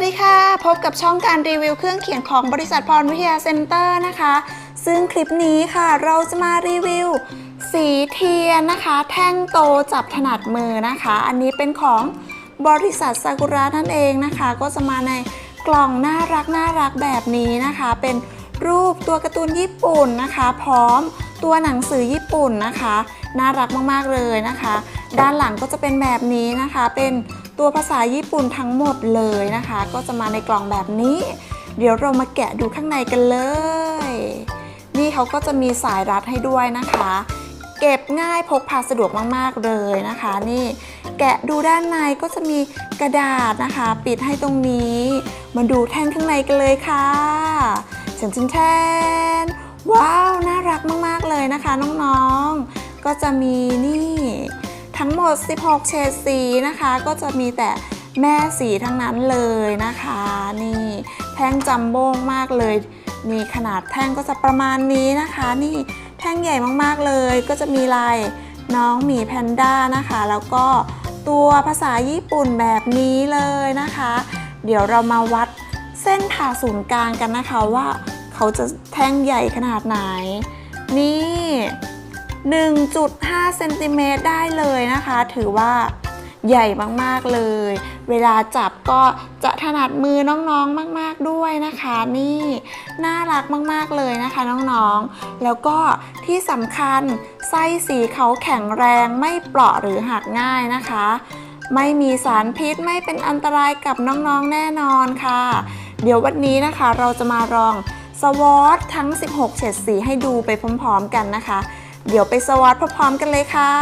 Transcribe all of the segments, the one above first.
วัสดีค่ะ พบกับช่องการรีวิวเครื่องเขียนของบริษัทพรวิทยาเซ็นเตอร์นะคะ ซึ่งคลิปนี้ค่ะเราจะมารีวิว สีเทียนนะคะ แท่งโตจับถนัดมือนะคะ อันนี้เป็นของบริษัทซากุระนั่นเองนะคะ ก็จะมาในกล่องน่ารักน่ารักแบบนี้นะคะ เป็นรูปตัวการ์ตูนญี่ปุ่นนะคะ พร้อมตัวหนังสือญี่ปุ่นนะคะ น่ารักมากๆเลยนะคะ ด้านหลังก็จะเป็นแบบนี้นะคะเป็น ตัวภาษาญี่ปุ่นทั้งหมดเลยนะคะ ก็จะมาในกล่องแบบนี้ เดี๋ยวเรามาแกะดูข้างในกันเลย นี่เขาก็จะมีสายรัดให้ด้วยนะคะ เก็บง่ายพกพาสะดวกมากๆเลยนะคะ นี่แกะดูด้านในก็จะมีกระดาษนะคะ ปิดให้ตรงนี้ มาดูแท่งข้างในกันเลยค่ะเชนเชนแทนว้าว น่ารักมากๆเลยนะคะน้องๆ ก็จะมีนี่ ทั้งหมด 16 เฉดสีนะคะ ก็จะมีแต่แม่สีทั้งนั้นเลยนะคะ นี่แท่งจัมโบ้มากเลยนี่ขนาดแท่งก็จะประมาณนี้นะคะ นี่แท่งใหญ่มากๆเลย ก็จะมีลายน้องหมีแพนด้านะคะ แล้วก็ตัวภาษาญี่ปุ่นแบบนี้เลยนะคะ เดี๋ยวเรามาวัดเส้นผ่าศูนย์กลางกันนะคะว่า เขาจะแท่งใหญ่ขนาดไหน นี่ 1.5เซนติเมตรได้เลยนะคะ ถือว่าใหญ่มากๆเลย เวลาจับก็จะถนัดมือน้องๆมาก ๆด้วยนะคะ นี่น่ารักมากๆเลยนะคะน้องๆ แล้วก็ที่สำคัญไส้สีเขาแข็งแรงไม่เปราะหรือหักง่ายนะคะ ไม่มีสารพิษไม่เป็นอันตรายกับน้องๆแน่นอนค่ะ เดี๋ยววันนี้นะคะเราจะมาลองสวอตทั้ง 16 เฉดสีให้ดูไปพร้อมๆกันนะคะ เดี๋ยวไปสวอตพร้อมๆกันเลยค่ะ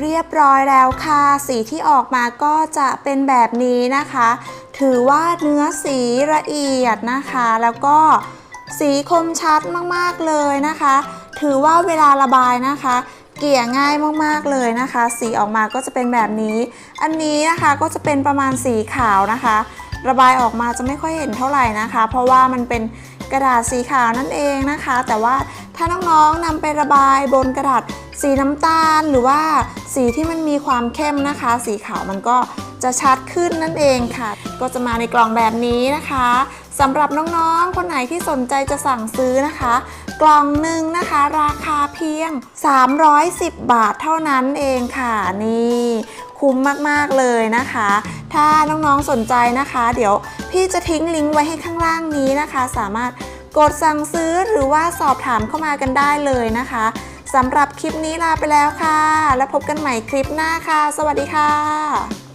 เรียบร้อยแล้วค่ะ สีที่ออกมาก็จะเป็นแบบนี้นะคะ ถือว่าเนื้อสีละเอียดนะคะ แล้วก็สีคมชัดมากๆเลยนะคะ ถือว่าเวลาระบายนะคะ เกลี่ยง่ายมากๆเลยนะคะ สีออกมาก็จะเป็นแบบนี้ อันนี้นะคะก็จะเป็นประมาณสีขาวนะคะ ระบายออกมาจะไม่ค่อยเห็นเท่าไหร่นะคะ เพราะว่ามันเป็นกระดาษสีขาวนั่นเองนะคะ แต่ว่าถ้าน้องๆนำไประบายบนกระดาษ สีน้ำตาลหรือว่าสีที่มันมีความเข้มนะคะ สีขาวมันก็จะชัดขึ้นนั่นเองค่ะ ก็จะมาในกล่องแบบนี้นะคะสำหรับน้องๆ คนไหนที่สนใจจะสั่งซื้อนะคะ กล่องหนึ่งนะคะ ราคาเพียง 310 บาทเท่านั้นเองค่ะนี่คุ้มมากๆเลยนะคะ ถ้าน้องๆสนใจนะคะ เดี๋ยวพี่จะทิ้งลิงก์ไว้ให้ข้างล่างนี้นะคะ สามารถกดสั่งซื้อหรือว่าสอบถามเข้ามากันได้เลยนะคะ สำหรับคลิปนี้ลาไปแล้วค่ะ แล้วพบกันใหม่คลิปหน้าค่ะ สวัสดีค่ะ